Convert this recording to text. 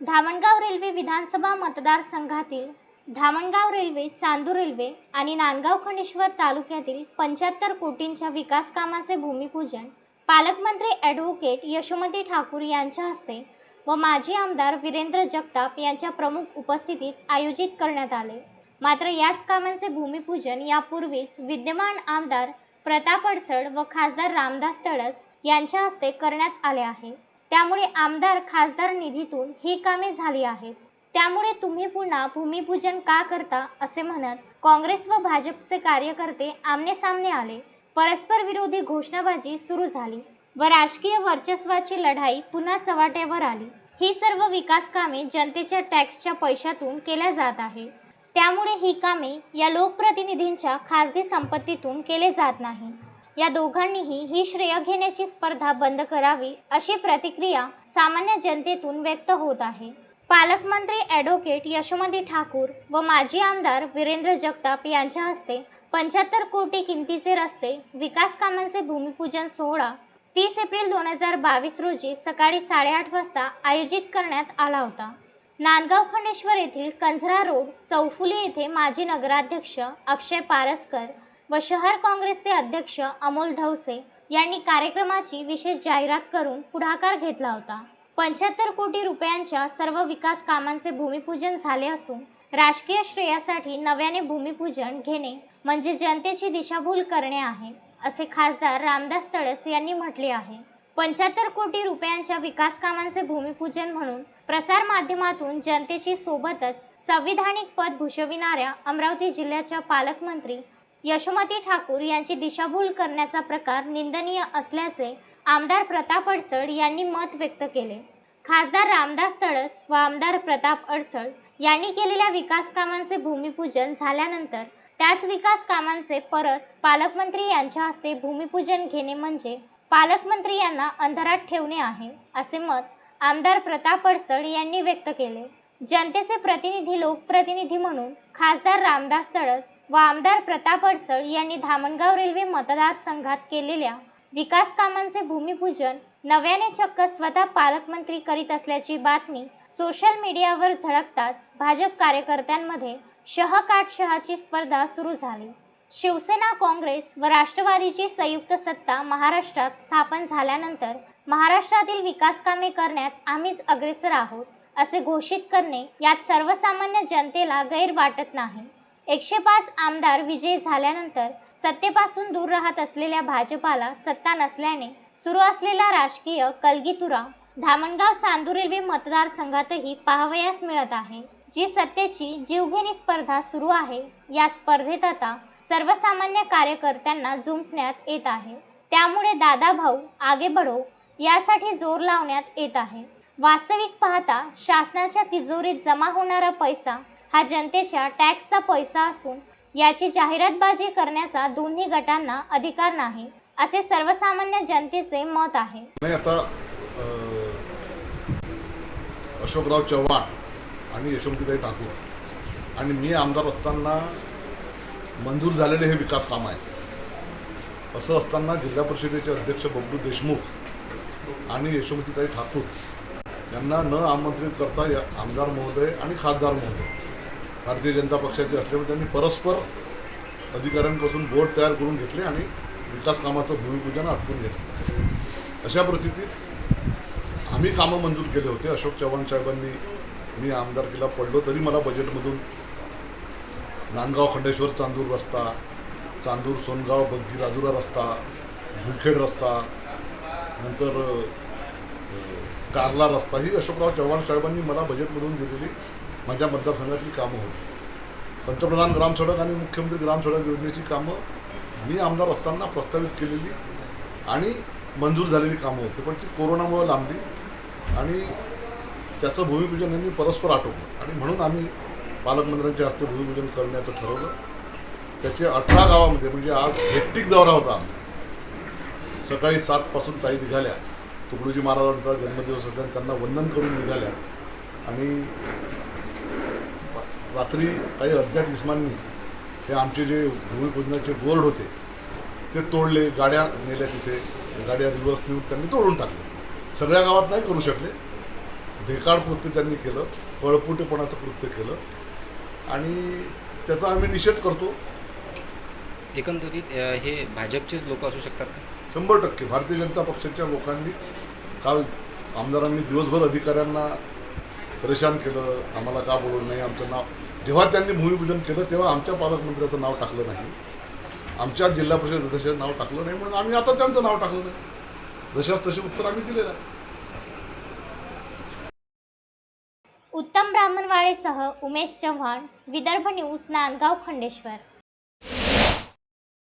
Dhamangaon railway विधानसभा मतदारसंघातील Dhamangaon railway Chandur railway आणि नांदगाव खंडेश्वर तालुक्यातील पंच्याहत्तर कोटींच्या विकास कामाचे भूमिपूजन पालकमंत्री ॲडव्होकेट यशोमती ठाकूर यांच्या हस्ते व माजी आमदार वीरेंद्र जगताप यांच्या प्रमुख उपस्थितीत आयोजित करण्यात आले. मात्र याच कामांचे भूमिपूजन यापूर्वीच विद्यमान आमदार प्रताप अडसड व खासदार रामदास तडस यांच्या हस्ते करण्यात आले आहे. त्यामुळे आमदार खासदार निधीतून ही कामे झाली आहेत. त्यामुळे तुम्ही पुन्हा भूमिपूजन का करता असे म्हणत काँग्रेस व भाजपचे कार्यकर्ते आमने सामने आले. परस्पर विरोधी घोषणाबाजी सुरू झाली व राजकीय वर्चस्वाची लढाई पुन्हा चव्हाट्यावर आली. ही सर्व विकास कामे जनतेच्या टॅक्सच्या पैशातून केल्या जात आहे त्यामुळे ही कामे या लोकप्रतिनिधींच्या खासगी संपत्तीतून केले जात नाही या दोघांनीही ही श्रेय घेण्याची स्पर्धा बंद करावी अशी प्रतिक्रिया सामान्य जनतेतून व्यक्त होत आहे. पालकमंत्री ॲडव्होकेट यशोमती ठाकूर व माजी आमदार वीरेंद्र जगताप यांच्या हस्ते पंच्याहत्तर कोटी किमतीचे रस्ते विकास कामांचे भूमिपूजन सोहळा तीस एप्रिल दोन हजार बावीस रोजी सकाळी साडेआठ वाजता आयोजित करण्यात आला होता. नांदगाव खंडेश्वर येथील कंझरा रोड चौफुली येथे माजी नगराध्यक्ष अक्षय पारसकर व शहर काँग्रेसचे अध्यक्ष अमोल धवसे यांनी कार्यक्रमाची विशेष जाहिरात करून पुढाकार घेतला होता. पंच्याहत्तर कोटी रुपयांच्या सर्व विकास कामांचे भूमिपूजन झाले असून राजकीय श्रेयासाठी नव्याने भूमिपूजन घेणे म्हणजे जनतेची दिशाभूल करणे आहे असे खासदार रामदास तडस यांनी म्हटले आहे. पंच्याहत्तर कोटी रुपयांच्या विकास कामांचे भूमिपूजन म्हणून प्रसार माध्यमातून जनतेची सोबतच संविधानिक पद भूषविणाऱ्या अमरावती जिल्ह्याच्या पालकमंत्री यशोमती ठाकूर यांची दिशाभूल करण्याचा प्रकार निंदनीय असल्याचे आमदार प्रताप अडसड यांनी मत व्यक्त केले. खासदार रामदास तडस व आमदार प्रताप अडसड यांनी केलेल्या विकास कामांचे भूमिपूजन झाल्यानंतर त्याच विकास कामांचे परत पालकमंत्री यांच्या हस्ते भूमिपूजन घेणे म्हणजे पालकमंत्री यांना अंधारात ठेवणे आहे असे मत आमदार प्रताप अडसड यांनी व्यक्त केले. जनतेचे प्रतिनिधी लोकप्रतिनिधी म्हणून खासदार रामदास तडस व आमदार प्रताप अडसळ यांनी धामणगाव रेल्वे मतदारसंघात केलेल्या विकास कामांचे भूमिपूजन नव्याने चक्क स्वतः पालकमंत्री करीत असल्याची बातमी सोशल मीडियावर झळकताच भाजप कार्यकर्त्यांमध्ये शह काट शहाची स्पर्धा सुरू झाली. शिवसेना काँग्रेस व राष्ट्रवादीची संयुक्त सत्ता महाराष्ट्रात स्थापन झाल्यानंतर महाराष्ट्रातील विकास कामे करण्यात आम्हीच अग्रेसर आहोत असे घोषित करणे यात सर्वसामान्य जनतेला गैर वाटत नाही. एकशे पाच आमदार विजयी झाल्यानंतर सत्तेपासून दूर राहत असलेल्या भाजपाला सत्ता नसल्याने सुरू असलेला राजकीय कलगीतुरा धामणगाव चांदूर रेल्वे मतदारसंघातही पाहावयास मिळत आहे. जी सत्तेची जीवघेणी स्पर्धा सुरू आहे या स्पर्धेत आता सर्वसामान्य कार्यकर्त्यांना जुंपण्यात येत आहे. त्यामुळे दादा भाऊ आगे बढो यासाठी जोर लावण्यात येत आहे. वास्तविक पाहता शासनाच्या तिजोरीत जमा होणारा पैसा हा जनतेच्या टॅक्सचा पैसा असून याची जाहिरातबाजी करण्याचा दोन्ही गटांना अधिकार नाही असे सर्वसामान्य जनतेचे मत आहे. नाही आता अशोकराव चव्हाण आणि यशवंतीताई ठाकूर आणि मी आमदार असताना मंजूर झालेले हे विकास काम आहे असं असताना जिल्हा परिषदेचे अध्यक्ष बबलू देशमुख आणि यशोमतीताई ठाकूर यांना न आमंत्रित करता या आमदार महोदय आणि खासदार महोदय भारतीय जनता पक्षाचे असल्यामुळे त्यांनी परस्पर अधिकाऱ्यांपासून बोर्ड तयार करून घेतले आणि विकास कामाचं भूमिपूजन आटपून घेतलं. अशा परिस्थितीत आम्ही कामं मंजूर केले होते. अशोक चव्हाण साहेबांनी मी आमदारकीला पडलो तरी मला बजेटमधून नांदगाव खंडेश्वर चांदूर रस्ता चांदूर सोनगाव बग्गी राजुरा रस्ता भुखेड रस्ता नंतर कारला रस्ता ही अशोकराव चव्हाण साहेबांनी मला बजेटमधून दिलेली माझ्या मतदारसंघातली कामं होती. पंतप्रधान ग्रामसडक आणि मुख्यमंत्री ग्राम सडक योजनेची कामं मी आमदार असताना प्रस्तावित केलेली आणि मंजूर झालेली कामं होती. पण ती कोरोनामुळं लांबली आणि त्याचं भूमिपूजन यांनी परस्पर आटोपलं. आणि म्हणून आम्ही पालकमंत्र्यांच्या हस्ते भूमिपूजन करण्याचं ठरवलं. त्याचे अठरा गावामध्ये म्हणजे आज हेक्टिक दौरा होता आमचा. सकाळी सातपासून ताई निघाल्या. तुकडोजी महाराजांचा जन्मदिवस असल्याने त्यांना वंदन करून निघाल्या. आणि रात्री काही अज्ञात इस्मांनी हे आमचे जे भूमिपूजनाचे बोर्ड होते ते तोडले गाड्या नेल्या तिथे. गाड्या रिव्हर्स नेऊन त्यांनी तोडून टाकले. सगळ्या गावात नाही करू शकले. ढेकाळ कृत्य त्यांनी केलं पळपुटेपणाचं कृत्य केलं. आणि त्याचा आम्ही निषेध करतो. एकंदरीत हे भाजपचेच लोक असू शकतात का? शंभर टक्के. भारतीय जनता पक्षाच्या लोकांनी काल आमदारांनी दिवसभर अधिकाऱ्यांना परेशान केलं आम्हाला का बोलवलं नाही आमचं नाव. जेव्हा त्यांनी भूमिपूजन केलं तेव्हा आमच्या पालकमंत्र्याचं नाव टाकलं नाही. आमच्या जिल्हा परिषद सदस्याचं नाव टाकलं नाही म्हणून आम्ही आता त्यांचं नाव टाकलं नाही. जशाच तसे उत्तर आम्ही दिलेलं आहे. उत्तम ब्राह्मणवाडेसह उमेश चव्हाण विदर्भ न्यूज नांदगाव खंडेश्वर.